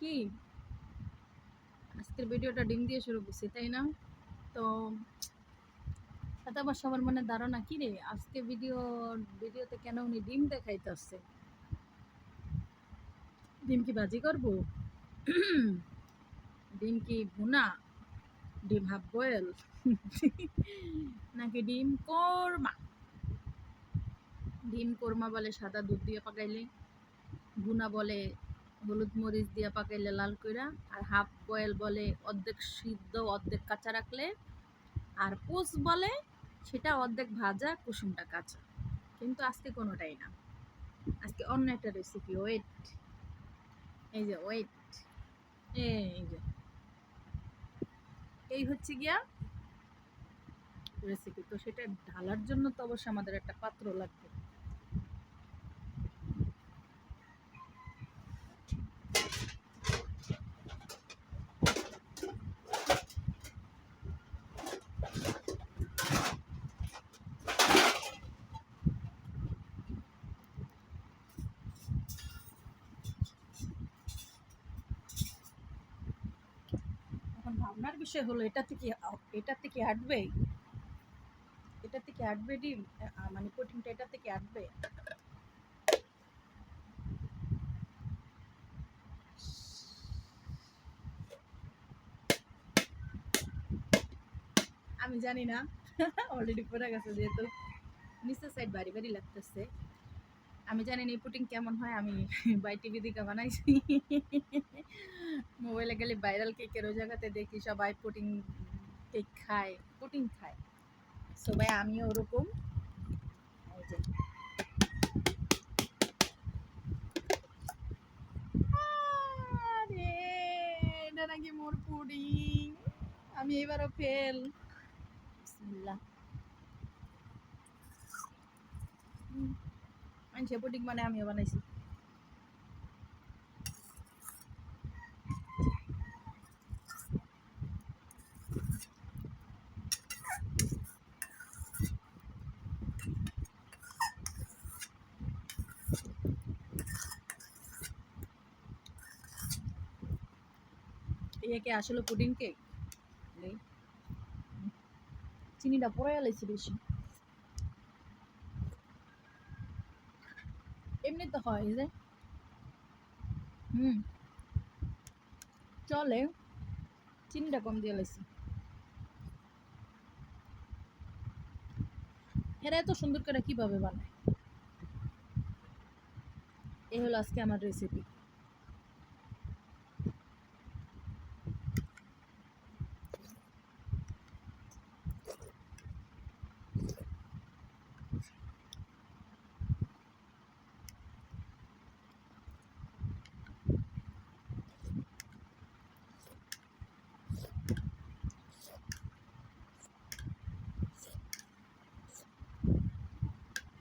কি? আজকের ভিডিওটা ডিম দিয়ে শুরু করছি, তাই না? তো তাতে আবার সবার মনে ধারণা, কি রে? আজকে ভিডিও, ভিডিওতে কেন উনি ডিম দেখাইতেছে? ডিম কি ভাজি করব? ডিম কি ভুনা? ডিম হাফ বয়েল? নাকি ডিম কোরমা? ডিম কোরমা বলে সাদা দুধ দিয়ে পাকাইলে, ভুনা বলে হলুদ মরিচ দিয়ে পাকাইলে লাল কইরা, আর হাফ বয়েল বলে অর্ধেক সিদ্ধ, অর্ধেক কাঁচা রাখলে, আর পোস বলে সেটা অর্ধেক ভাজা কুসুমটা কাঁচা। কিন্তু আজকে কোনোটাই না। আজকে অন্য একটা রেসিপি ওয়েট এই যে ওয়েট এই যে। এই হচ্ছে গিয়া রেসিপি তো সেটা ঢালার জন্য তো অবশ্যই আমাদের একটা পাত্র লাগবে। ভাবনার বিষয় হলো, এটা থেকে এটা থেকে হাঁটবে এটা থেকে হাঁটবে ডিম? মানে প্রোটিনটা এটা থেকে হাঁটবে আমি জানি না। অলরেডি পড়ে গেছে যেহেতু। নিচের সাইড বাড়ি বাড়ি লাগতেছে। আমি জানি না পুটিং কেমন হয়, আমি বাই টিভি দিকে বানাইছি। মোবাইলে গেলে ভাইরাল কেকের ওই জায়গাতে দেখি সবাই পুটিং কেক খায়, পুটিং খায়। সবাই আমিও ওরকম। নাকি মোর পুডিং। আমি এবারও ফেল। বিসমিল্লাহ। মানুষে পুডিং মানে আমিও বানাইছি। একে আসলে পুডিং কেক চিনিটা পড়ে গেলেছি বেশি। তো হয় যে। হুম। চলে, চিনিটা কম দিয়ে লাইছি এরা এত সুন্দর করে কীভাবে বানায়? এই হলো আজকে আমার রেসিপি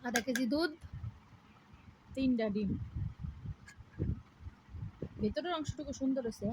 আধা কেজি দুধ তিনটা ডিম। ভেতরের অংশটুকু সুন্দর হয়েছে।